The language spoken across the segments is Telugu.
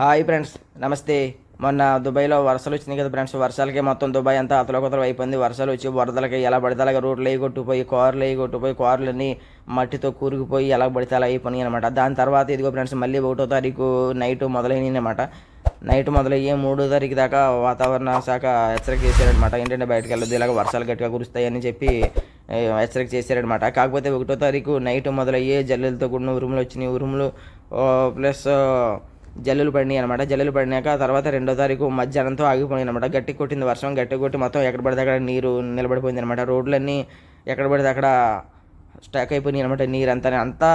హాయ్ ఫ్రెండ్స్ నమస్తే. మొన్న దుబాయ్లో వర్షాలు వచ్చినాయి కదా ఫ్రెండ్స్ వర్షాలకి మొత్తం దుబాయ్ అంతా అతలకొతలు అయిపోయింది. వర్షాలు వచ్చి వరదలకి ఎలా పడితే అలాగా రోడ్లు వేయి కొట్టుకుపోయి కార్లు వేయి కొట్టుకుపోయి కార్లన్నీ మట్టితో కూరుకుపోయి ఎలా పడితే అలా అయిపోయినాయి అనమాట దాని తర్వాత ఇదిగో ఫ్రెండ్స్ మళ్ళీ ఒకటో తారీఖు నైట్ మొదలైనవి అనమాట నైట్ మొదలయ్యే మూడో తారీఖు దాకా వాతావరణ శాఖ హెచ్చరిక చేశారనమాట ఏంటంటే బయటకు వెళ్ళదు ఇలాగ వర్షాలు గట్టిగా కురుస్తాయని చెప్పి హెచ్చరిక చేశారనమాట కాకపోతే ఒకటో తారీఖు నైట్ మొదలయ్యే జల్లులతో కూడిన ఉరుములు వచ్చినాయి. ఉరుములు ప్లస్ జల్లులు పడినాయి అనమాట జల్లులు పడినాక తర్వాత రెండో తారీఖు మధ్యాహ్నంతో ఆగిపోయింది అనమాట గట్టి కొట్టింది వర్షం గట్టి కొట్టి మొత్తం ఎక్కడ పడితే అక్కడ నీరు నిలబడిపోయింది అనమాట రోడ్లన్నీ ఎక్కడ పడితే అక్కడ స్టాక్ అయిపోయినాయి అనమాట నీరు అంతా అంతా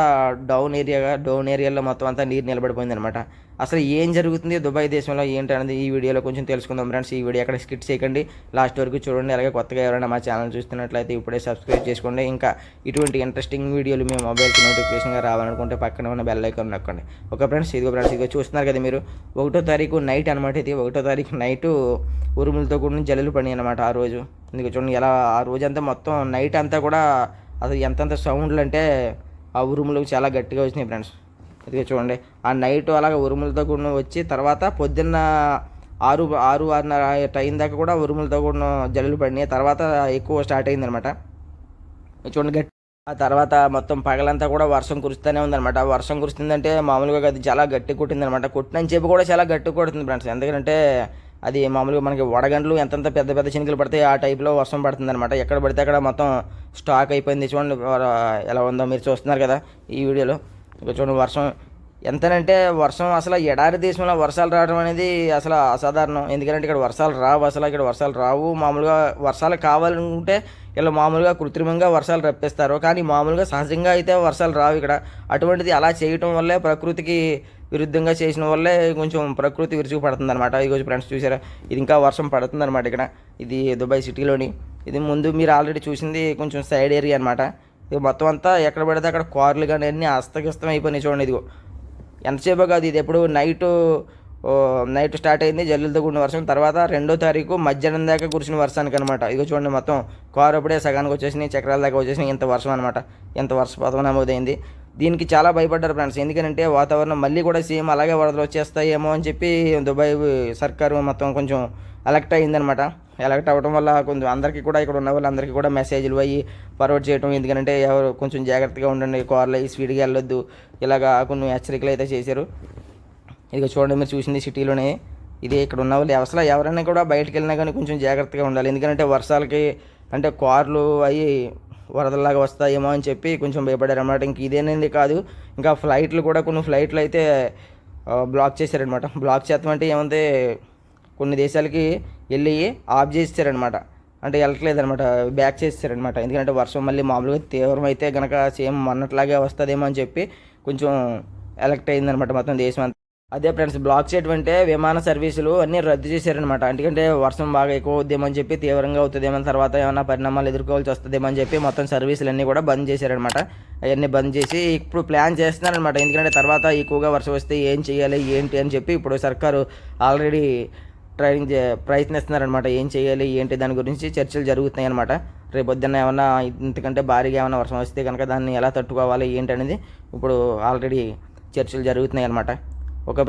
డౌన్ ఏరియాగా డౌన్ ఏరియాలో మొత్తం అంతా నీరు నిలబడిపోయింది అనమాట అసలు ఏం జరుగుతుంది? దుబాయ్ దేశంలో ఏంటి అనేది ఈ వీడియోలో కొంచెం తెలుసుకుందాం ఫ్రెండ్స్ ఈ వీడియో ఎక్కడ స్కిట్ చేయకండి. లాస్ట్ వరకు చూడండి. అలాగే కొత్తగా ఎవరైనా మా ఛానల్ చూస్తున్నట్లయితే ఇప్పుడే సబ్స్క్రైబ్ చేసుకోండి. ఇంకా ఇటువంటి ఇంట్రెస్టింగ్ వీడియోలు మీ మొబైల్కి నోటిఫికేషన్గా రావాలనుకుంటే పక్కన ఉన్న బెల్ ఐకాన్ నొక్కండి. ఓకే ఫ్రెండ్స్ ఇదిగో ఫ్రెండ్స్ ఇదిగో చూస్తున్నారు కదా మీరు. ఒకటో తారీఖు నైట్ అనమాట ఇది. ఒకటో తారీఖు నైట్ ఉరుములతో కూడిన జల్లులు పడినాయి అనమాట ఆ రోజు. ఇందుకు చూడండి ఎలా ఆ రోజంతా మొత్తం నైట్ అంతా కూడా అసలు ఎంతెంత సౌండ్లు అంటే ఆ ఉరుములు చాలా గట్టిగా వచ్చినాయి ఫ్రెండ్స్. ఇదిగో చూడండి ఆ నైట్ అలాగే ఉరుములతో కూడిన వచ్చి తర్వాత పొద్దున్న ఆరు ఆరు ఆరున్నర టైం దాకా కూడా ఉరుములతో కూడిన జల్లులు పడినాయి. తర్వాత ఎక్కువ స్టార్ట్ అయిందనమాట చూడండి గట్టి ఆ తర్వాత మొత్తం పగలంతా కూడా వర్షం కురుస్తూనే ఉందన్నమాట. వర్షం కురుస్తుందంటే మామూలుగా అది చాలా గట్టి కొట్టిందనమాట కొట్టినని చెప్పి కూడా చాలా గట్టి కొడుతుంది ఫ్రెండ్స్. ఎందుకంటే అది మామూలుగా మనకి వడగండ్లు ఎంతంత పెద్ద పెద్ద చినుకులు పడితే ఆ టైప్లో వర్షం పడుతుంది అనమాట ఎక్కడ పడితే అక్కడ మొత్తం స్టాక్ అయిపోయింది చూడండి. ఎలా ఉందో మీరు చూస్తున్నారు కదా ఈ వీడియోలో. చూడండి వర్షం ఎంతనంటే వర్షం అసలు ఎడారి దేశంలో వర్షాలు రావడం అనేది అసలు అసాధారణం. ఎందుకంటే ఇక్కడ వర్షాలు రావు అసలు ఇక్కడ వర్షాలు రావు. మామూలుగా వర్షాలు కావాలనుకుంటే ఇలా మామూలుగా కృత్రిమంగా వర్షాలు రప్పిస్తారు. కానీ మామూలుగా సహజంగా అయితే వర్షాలు రావు ఇక్కడ. అటువంటిది అలా చేయటం వల్లే ప్రకృతికి విరుద్ధంగా చేసిన వల్లే కొంచెం ప్రకృతి విరుచుకు పడుతుంది అనమాట ఈరోజు ఫ్రెండ్స్ చూసారా? ఇది ఇంకా వర్షం పడుతుంది అనమాట ఇక్కడ. ఇది దుబాయ్ సిటీలోని. ఇది ముందు మీరు ఆల్రెడీ చూసింది కొంచెం సైడ్ ఏరియా అనమాట ఇది మొత్తం అంతా ఎక్కడ పడితే అక్కడ కార్లు కానీ అన్నీ అస్తవ్యస్తం అయిపోయినాయి చూడండి ఇదిగో. ఎంతసేపు కాదు ఇది ఎప్పుడు నైట్ నైట్ స్టార్ట్ అయింది జల్లులతో కూడిన వర్షం. తర్వాత రెండో తారీఖు మధ్యాహ్నం దాకా కురిసిన వర్షానికి అనమాట ఇదిగో చూడండి మొత్తం కారు అప్పుడే సగానికి వచ్చేసినాయి చక్రాల దాకా వచ్చేసినాయి. ఇంత వర్షం అనమాట ఇంత వర్షపాతం నమోదైంది. దీనికి చాలా భయపడ్డారు ఫ్రెండ్స్. ఎందుకంటే వాతావరణం మళ్ళీ కూడా సేమ్ అలాగే వరదలు వచ్చేస్తాయేమో అని చెప్పి దుబాయ్ సర్కారు మొత్తం కొంచెం ఎలక్ట్ అయిందనమాట ఎలక్ట్ అవ్వడం వల్ల కొంచెం అందరికీ కూడా ఇక్కడ ఉన్న వాళ్ళందరికీ కూడా మెసేజ్లు అయ్యి ఫార్వర్డ్ చేయడం ఎందుకంటే ఎవరు కొంచెం జాగ్రత్తగా ఉండండి కార్లు అయ్యి స్పీడ్గా వెళ్ళొద్దు. ఇలాగా కొన్ని హెచ్చరికలు అయితే చేశారు. ఇదిగో చూడండి మీరు చూసింది సిటీలోనే. ఇది ఇక్కడ ఉన్న వాళ్ళు అవసరం ఎవరైనా కూడా బయటకు వెళ్ళినా కానీ కొంచెం జాగ్రత్తగా ఉండాలి. ఎందుకంటే వర్షాలకి అంటే కార్లు అవి వరదలాగా వస్తాయేమో అని చెప్పి కొంచెం భయపడారు అనమాట ఇంక ఇదేనేది కాదు ఇంకా ఫ్లైట్లు కూడా కొన్ని ఫ్లైట్లు అయితే బ్లాక్ చేశారనమాట బ్లాక్ చేస్తామంటే ఏమంటే కొన్ని దేశాలకి వెళ్ళి ఆఫ్ చేస్తారనమాట అంటే వెళ్ళట్లేదనమాట బ్యాక్ చేస్తారనమాట ఎందుకంటే వర్షం మళ్ళీ మామూలుగా తీవ్రమైతే కనుక సేమ్ మొన్నట్లాగే వస్తుందేమో అని చెప్పి కొంచెం ఎలక్ట్ అయిందనమాట మొత్తం దేశం అంతా అదే ఫ్రెండ్స్ బ్లాక్ చేయడం అంటే విమాన సర్వీసులు అన్నీ రద్దు చేశారనమాట ఎందుకంటే వర్షం బాగా ఎక్కువ అవుద్దేమని చెప్పి తీవ్రంగా అవుతుందేమో తర్వాత ఏమైనా పరిణామాలు ఎదుర్కోవాల్సి వస్తుందేమో అని చెప్పి మొత్తం సర్వీసులు అన్నీ కూడా బంద్ చేశారనమాట అవన్నీ బంద్ చేసి ఇప్పుడు ప్లాన్ చేస్తున్నారనమాట ఎందుకంటే తర్వాత ఎక్కువగా వర్షం వస్తే ఏం చేయాలి ఏంటి అని చెప్పి ఇప్పుడు సర్కారు ఆల్రెడీ ట్రైనింగ్ చే ప్రయత్నిస్తున్నారనమాట ఏం చేయాలి ఏంటి దాని గురించి చర్చలు జరుగుతున్నాయి అనమాట రేపు పొద్దున్న ఏమన్నా ఇంతకంటే భారీగా ఏమైనా వర్షం వస్తే కనుక దాన్ని ఎలా తట్టుకోవాలి ఏంటి అనేది ఇప్పుడు ఆల్రెడీ చర్చలు జరుగుతున్నాయి అనమాట ఒక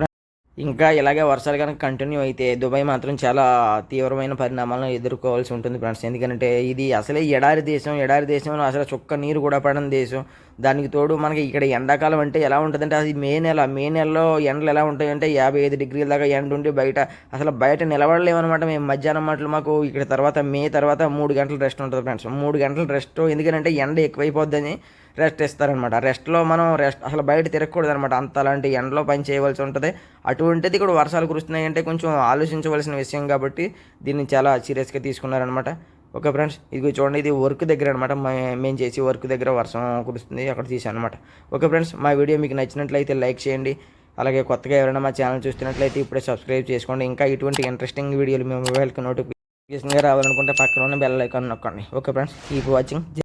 ఇంకా ఇలాగే వర్షాలు కనుక కంటిన్యూ అయితే దుబాయ్ మాత్రం చాలా తీవ్రమైన పరిణామాలను ఎదుర్కోవాల్సి ఉంటుంది ఫ్రెండ్స్. ఎందుకంటే ఇది అసలే ఎడారి దేశం ఎడారి దేశంలో అసలు చుక్క నీరు కూడా పడని దేశం. దానికి తోడు మనకి ఇక్కడ ఎండాకాలం అంటే ఎలా ఉంటుందంటే అది మే నెల మే నెలలో ఎండలు ఎలా ఉంటాయంటే యాభై ఐదు డిగ్రీల దాకా ఎండ ఉండి బయట అసలు బయట నిలబడలేమన్నమాట మేము. మధ్యాహ్నం మాటలు మాకు ఇక్కడ తర్వాత మే తర్వాత మూడు గంటల రెస్ట్ ఉంటుంది ఫ్రెండ్స్. మూడు గంటల రెస్ట్ ఎందుకంటే ఎండ ఎక్కువైపోద్దని రెస్ట్ ఇస్తారనమాట. రెస్ట్లో మనం రెస్ట్ అసలు బయట తిరగకూడదు అనమాట అంత అలాంటి ఎండలో పని చేయవలసి ఉంటుంది. అటువంటిది ఇక్కడ వర్షాలు కురుస్తున్నాయి అంటే కొంచెం ఆలోచించవలసిన విషయం కాబట్టి దీన్ని చాలా సీరియస్గా తీసుకున్నారనమాట. ఓకే ఫ్రెండ్స్ ఇది చూడండి ఇది వర్క్ దగ్గర అనమాట మేము చేసి వర్క్ దగ్గర వర్షం కురుస్తుంది. అక్కడ తీసాను అనమాట ఓకే ఫ్రెండ్స్ మా వీడియో మీకు నచ్చినట్లయితే లైక్ చేయండి. అలాగే కొత్తగా ఎవరైనా మా ఛానల్ చూస్తున్నట్లయితే ఇప్పుడే సబ్స్క్రైబ్ చేసుకోండి. ఇంకా ఇటువంటి ఇంట్రెస్టింగ్ వీడియోలు మీ మొబైల్కి నోటిఫికేషన్గా రావాలనుకుంటే పక్కన ఉన్న బెల్ ఐకాన్ నొక్కండి. Okay friends keep watching